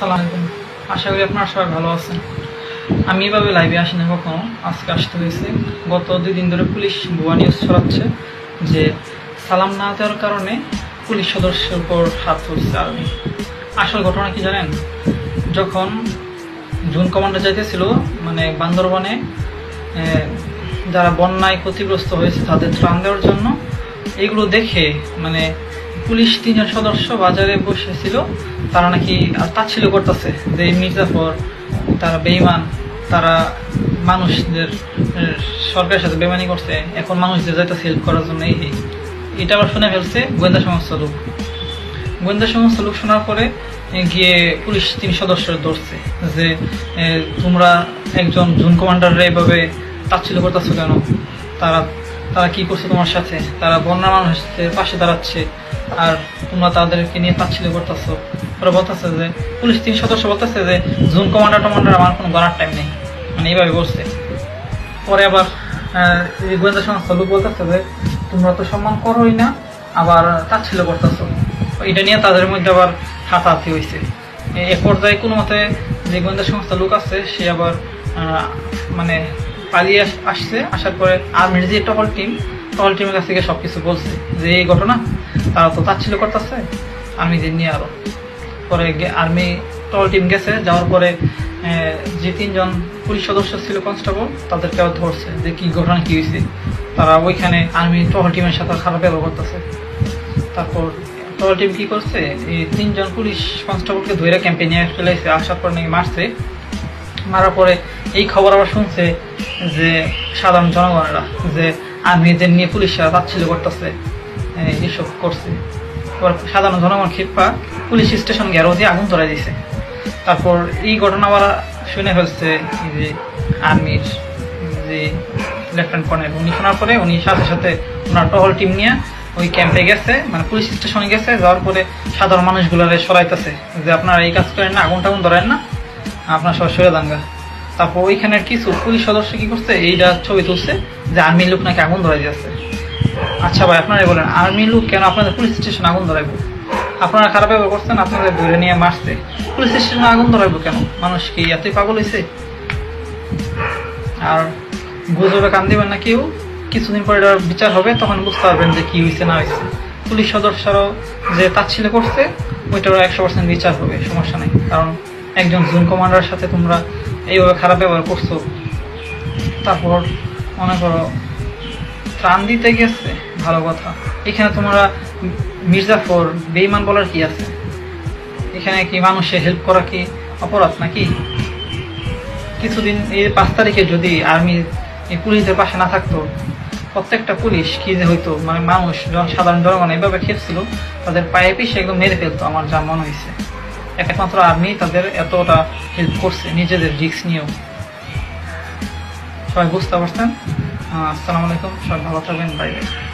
আসসালামু আলাইকুম আশা করি আপনারা সবাই ভালো আছেন। আমি এভাবে লাইভে আসি না কখনো। আজকে আসতে হয়েছে। গত দুই দিন ধরে পুলিশ ভুয়া নিউজ ছড়াচ্ছে যে সালাম না দেওয়ার কারণে পুলিশ সদস্যের উপর হাত তুলছে আর্মি। আসল ঘটনা কি জানেন? যখন জুন কমান্ডার যাইতেছিল মানে বান্দরবনে যারা বন্যায় ক্ষতিগ্রস্ত হয়েছে তাদের ত্রাণ দেওয়ার জন্য, এগুলো দেখে মানে পুলিশ তিনজন সদস্য বাজারে বসেছিল। তারা নাকি তাচ্ছিল করতেছে যে মির্জাফর, তারা বেইমান তারা মানুষদের সরকারের সাথে বেমানি করছে। এখন মানুষদের যাইতেছে হেল্প করার জন্য এই। এটা আবার শুনে ফেলছে গোয়েন্দা সংস্থা লোক। গোয়েন্দা সংস্থা লোক শোনার পরে গিয়ে পুলিশ তিন সদস্য ধরছে যে তোমরা একজন জুন কমান্ডাররা এভাবে তাচ্ছিল করতেছো কেন? তারা তারা কি করছে তোমার সাথে? তারা বন্যা মানুষের পাশে দাঁড়াচ্ছে আর তোমরা তাদেরকে নিয়ে তাচ্ছিল করতেছো। ওরা বলতেছে যে, পুলিশ তিন সদস্য বলতেছে যে, জুন কমান্ডার টমান্ডার আমার কোনো গড়ার টাইম নেই। মানে এইভাবে বলছে। পরে আবার গোয়েন্দা সংস্থা লোক বলতেছে যে, তোমরা তো সম্মান করোই না, আবার তাচ্ছিল করতেছো। এটা নিয়ে তাদের মধ্যে আবার হাতাহাতি হয়েছে এ- পর্যায়ে কোনো মতে যে গোয়েন্দা সংস্থা লোক আছে, সে আবার মানে পালিয়ে আস- আসছে, আসার পরে আর্মির যে টহল টিম টহল টিমের কাছ থেকে সব কিছু বলছে যে এই ঘটনা, তারা তো তাচ্ছিল করতেছে আর্মিদের নিয়ে আরও। পরে আর্মি টহল টিম গেছে, যাওয়ার পরে যে তিনজন পুলিশ সদস্য ছিল কনস্টেবল তাদেরকে ধরছে যে কি ঘটনা, কি হয়েছে তারা ওইখানে আর্মি টহল টিমের সাথে খারাপ ব্যবহার করতেছে। তারপর টহল টিম কি করছে, এই তিনজন পুলিশ কনস্টেবলকে ধরে ক্যাম্পে নিয়ে ফেলেছে আসার পর নাকি মারছে। মারার পরে এই খবর আবার শুনছে যে সাধারণ জনগণেরা যে আর্মিদের নিয়ে পুলিশরা তাচ্ছিল করতেছে এইসব করছে। এবার সাধারণ জনগণ ক্ষিপ্পা পুলিশ স্টেশন ঘেরাও দিয়ে আগুন ধরাই দিছে। তারপর এই ঘটনা আবার শুনে ফেলছে যে আর্মির যে লেফটেন্যান্ট কর্নেল উনি শোনার পরে উনি সাথে সাথে ওনার টহল টিম নিয়ে ওই ক্যাম্পে গেছে মানে পুলিশ স্টেশনে গেছে, যাওয়ার পরে সাধারণ মানুষগুলারে সরাইতেছে, যে আপনারা এই কাজ করেন না আগুন টাগুন ধরেন না, আপনার সব সরে দাঙ্গা তারপর ওইখানের কিছু পুলিশ সদস্য কি করছে? এইটা ছবি তুলছে যে আর্মির লোক নাকি আগুন ধরাই যাচ্ছে আচ্ছা ভাই, আপনারাই বলেন আর্মি লোক কেন আপনাদের পুলিশ স্টেশনে আগুন ধরাইবো? আপনারা খারাপ ব্যবহার করছেন, আপনাদের ধরে নিয়ে মারছে। পুলিশ স্টেশনে আগুন ধরাইবো কেন? মানুষ কি এতই পাগল হয়েছে আর গুজবে কান দিবেন না কেউ? কিছুদিন পরে এটার বিচার হবে, তখন বুঝতে পারবেন যে কি হয়েছে না হয়েছে পুলিশ সদস্যরাও যে তাচ্ছিল করছে, ওইটারও একশো পার্সেন্ট বিচার হবে, সমস্যা নেই। কারণ একজন জুন কমান্ডারের সাথে তোমরা এইভাবে খারাপ ব্যবহার করছ। তারপর মনে করো, ত্রাণ দিতে গেছে, ভালো কথা। এখানে তোমরা মির্জাফর বেইমান বলার কি আছে? এখানে কি মানুষে হেল্প করা কি অপরাধ নাকি? কিছুদিন, এই পাঁচ তারিখে যদি আর্মি পুলিশদের পাশে না থাকতো, প্রত্যেকটা পুলিশ কি যে হইতো? মানে মানুষ সাধারণ জনগণ এভাবে খেপছিল, তাদের পায়ে পিসে একদম মেরে ফেলতো, আমার যা মনে হয়েছে একমাত্র আর্মি তাদের এতটা হেল্প করছে, নিজেদের রিক্স নিয়েও। সবাই বুঝতে পারছেন? আসসালামু আলাইকুম, সবাই ভালো থাকবেন বাই বাই